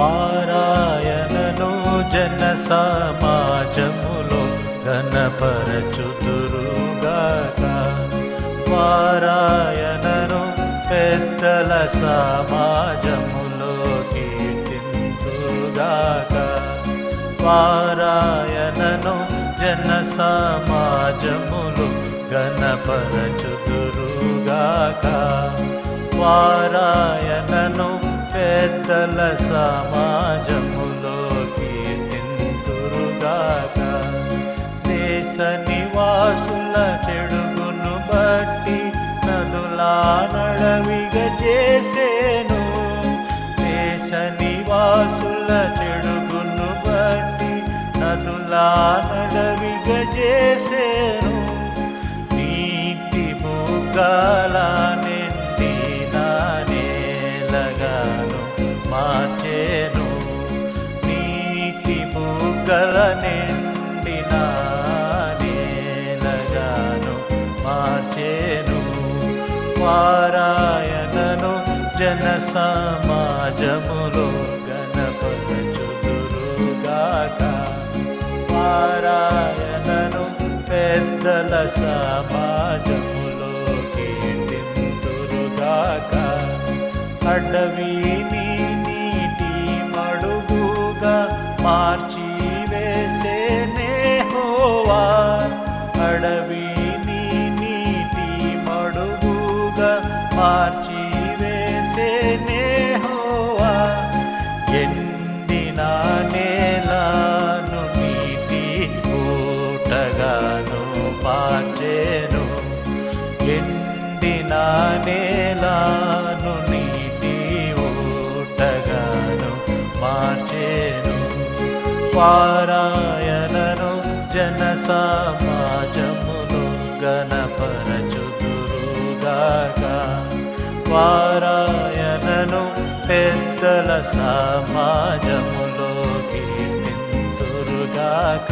పారాయణను జన సమాజములో గణపరచుదురుగాక పారాయణను పెద్దల సమాజములో కీర్తింతుగాక పారాయణను జన సమాజములు గణపరచుదురుగాక పారాయణను పెద్దల సమాజములో కీర్తింతురుగాక దేశ నివాసుల చెడుగును బట్టి నదులా నడవిగ చేసేను. దేశ నివాసుల చెడుగును బట్టి నదులా నడవిగ చేసేను. నీటి బుగ్గల బుగ్గల నిండిన నేలగాను మార్చేను పారాయణను జన సమాజములో గణపరచుదురుగాక. పారాయణను పెద్దల సమాజములోకి కీర్తింతురుగాక అడవిని నీటి మడుగుగా మార్చి మడుగుగా మార్చి వేసేనే హోవా ఎండిన నేలను నీటి ఊటగాను పాచేను ఎండిన నేలను నీటి ఊటగాను మార్చేను పారాయణను జనసామ పారాయణను పెద్దల సమాజములోకి కీర్తింతురుగాక